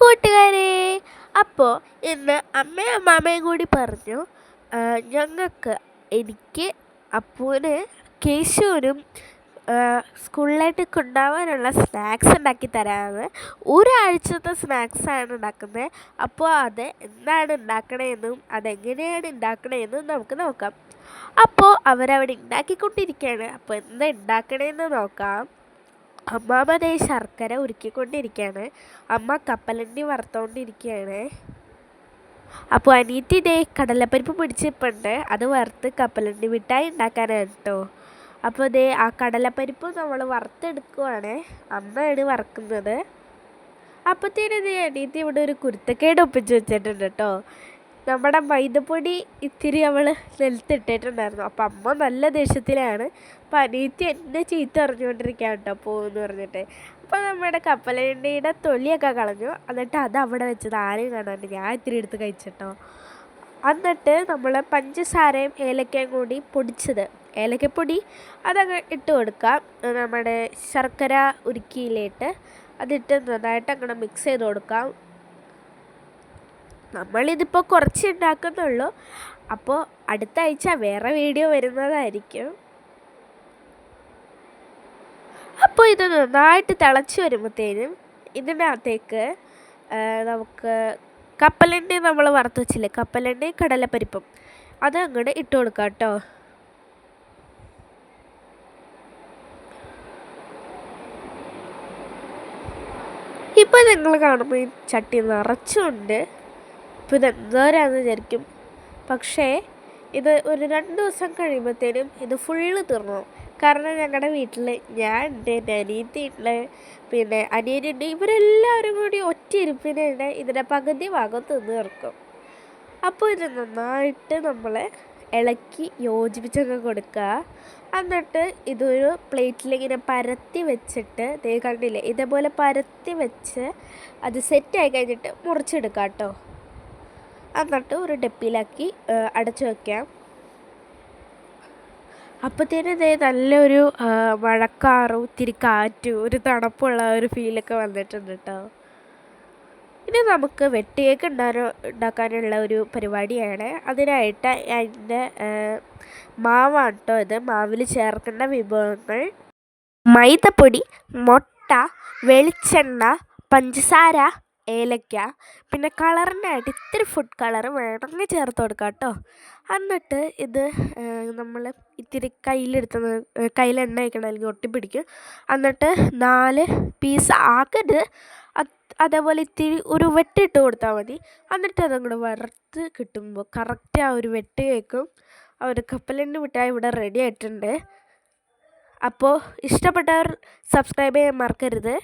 കൂട്ടുകാരെ. അപ്പോൾ ഇന്ന് അമ്മയും അമ്മാമ്മയും കൂടി പറഞ്ഞു ഞങ്ങൾക്ക് എനിക്ക് അപ്പൂന് കേശുവിനും സ്കൂളിലായിട്ട് കൊണ്ടുപോകാനുള്ള സ്നാക്സ് ഉണ്ടാക്കി തരാമെന്ന്. ഒരാഴ്ചത്തെ സ്നാക്സാണ് ഉണ്ടാക്കുന്നത്. അപ്പോൾ അത് എന്താണ് ഉണ്ടാക്കണതെന്നും അതെങ്ങനെയാണ് ഉണ്ടാക്കണതെന്നും നമുക്ക് നോക്കാം. അപ്പോൾ അവരവിടെ ഉണ്ടാക്കിക്കൊണ്ടിരിക്കുകയാണ്. അപ്പോൾ എന്താ ഉണ്ടാക്കണതെന്ന് നോക്കാം. അമ്മാമ്മ ദേ ശർക്കര ഉരുക്കിക്കൊണ്ടിരിക്കുകയാണ്. അമ്മ കപ്പലണ്ടി വറുത്തുകൊണ്ടിരിക്കുകയാണ് അപ്പോൾ അനീറ്റി ദേ കടലപ്പരിപ്പ് പിടിച്ചിപ്പുണ്ട് അത് വറുത്ത് കപ്പലണ്ടി മിഠായി ഉണ്ടാക്കാനാണ് കേട്ടോ. അപ്പോൾ ദേ ആ കടലപ്പരിപ്പ് നമ്മൾ വറുത്തെടുക്കുവാണ്. അമ്മയാണ് വറുക്കുന്നത്. അപ്പോഴത്തേനും അനീറ്റി ഇവിടെ ഒരു കുരുത്തക്കേട് ഒപ്പിച്ച് വെച്ചിട്ടുണ്ട് കേട്ടോ. നമ്മുടെ മൈദപ്പൊടി ഇത്തിരി അവൾ നിലത്തിട്ടിട്ടുണ്ടായിരുന്നു അപ്പം അമ്മ നല്ല ദേഷ്യത്തിലാണ്. അപ്പം അനിയത്തി എന്നെ ചീത്ത അറിഞ്ഞുകൊണ്ടിരിക്കുക കേട്ടോ പോകുമെന്ന് പറഞ്ഞിട്ട്. അപ്പോൾ നമ്മുടെ കപ്പലണ്ടിയുടെ തൊലിയൊക്കെ കളഞ്ഞു. എന്നിട്ട് അത് അവിടെ വെച്ചത് ആരെയും കാണാണ്ട് ഞാൻ ഇത്തിരി എടുത്ത് കഴിച്ചിട്ടോ. എന്നിട്ട് നമ്മൾ പഞ്ചസാരയും ഏലക്കയും കൂടി പൊടിച്ചത്. ഏലക്കപ്പൊടി അതങ്ങ് ഇട്ട് കൊടുക്കാം. നമ്മുടെ ശർക്കര ഉരുക്കിയിലിട്ട് അതിട്ട് നന്നായിട്ട് അങ്ങനെ മിക്സ് ചെയ്ത് കൊടുക്കാം. നമ്മളിതിപ്പോൾ കുറച്ച് ഉണ്ടാക്കുന്നുള്ളൂ അപ്പോൾ അടുത്ത ആഴ്ച വേറെ വീഡിയോ വരുന്നതായിരിക്കും. അപ്പോൾ ഇത് നന്നായിട്ട് തിളച്ച് വരുമ്പോഴത്തേനും ഇതിനകത്തേക്ക് നമുക്ക് കപ്പലണ്ടി നമ്മൾ വറുത്ത് വെച്ചില്ലേ? കപ്പലണ്ടി കടലപ്പരിപ്പും. അത് അങ്ങോട്ട് ഇട്ട് കൊടുക്കാം കേട്ടോ. ഇപ്പോൾ നിങ്ങൾ കാണുമ്പോൾ ഈ ചട്ടി നിറച്ചുണ്ട്. എന്തോരാന്ന് വിചാരിക്കും. പക്ഷേ ഇത് ഒരു രണ്ട് ദിവസം കഴിയുമ്പോഴത്തേനും ഇത് ഫുള്ള് തീർന്നു. കാരണം ഞങ്ങളുടെ വീട്ടിൽ ഞാൻ ഉണ്ട് എന്റെ അനിയത്തി ഉണ്ട് പിന്നെ അനിയനുണ്ട് ഇവരെല്ലാവരും കൂടി ഒറ്റ ഇരിപ്പിനുണ്ട് ഇതിന്റെ പകുതി ഭാഗം തിന്ന് തീർക്കും. അപ്പോൾ ഇത് നന്നായിട്ട് നമ്മൾ ഇളക്കി യോജിപ്പിച്ചൊക്കെ കൊടുക്കുക. എന്നിട്ട് ഇതൊരു പ്ലേറ്റിലിങ്ങനെ പരത്തി വെച്ചിട്ട് ദേ കണ്ടില്ലേ? ഇതേപോലെ പരത്തി വെച്ച് അത് സെറ്റായി കഴിഞ്ഞിട്ട് മുറിച്ചെടുക്കാം കേട്ടോ എന്നിട്ട് ഒരു ഡപ്പിയിലാക്കി അടച്ചു വയ്ക്കാം അപ്പോഴത്തേനും ഇതേ നല്ലൊരു മഴക്കാറും ഇത്തിരി കാറ്റും ഒരു തണുപ്പുള്ള ഒരു ഫീലൊക്കെ വന്നിട്ടുണ്ട് കേട്ടോ ഇനി നമുക്ക് വെട്ടിയേക്ക് ഉണ്ടാകാൻ ഉണ്ടാക്കാനുള്ള ഒരു പരിപാടിയാണ്. അതിനായിട്ട് അതിന്റെ മാവാണ് കേട്ടോ ഇത്. മാവിൽ ചേർക്കേണ്ട വിഭവങ്ങൾ. മൈദപ്പൊടി മുട്ട വെളിച്ചെണ്ണ പഞ്ചസാര ഏലക്ക പിന്നെ കളറിനായിട്ട് ഇത്തിരി ഫുഡ് കളർ വേണമെങ്കിൽ ചേർത്ത് കൊടുക്കാം കേട്ടോ. എന്നിട്ട് ഇത് നമ്മൾ ഇത്തിരി കയ്യിലെടുത്ത് കയ്യിൽ എണ്ണ വയ്ക്കണം അല്ലെങ്കിൽ ഒട്ടിപ്പിടിക്കും. എന്നിട്ട് നാല് പീസ് ആക്കരുത് അതേപോലെ ഇത്തിരി ഒരു വെട്ടിട്ട് കൊടുത്താൽ മതി. എന്നിട്ട് അതും കൂടെ വറുത്ത് കിട്ടുമ്പോൾ കറക്റ്റ് ആ ഒരു വെട്ട് കേൾക്കും. ആ ഒരു കപ്പലണ്ടി മിഠായി ഇവിടെ റെഡി ആയിട്ടുണ്ട്. അപ്പോൾ ഇഷ്ടപ്പെട്ടവർ സബ്സ്ക്രൈബ് ചെയ്യാൻ മറക്കരുത്.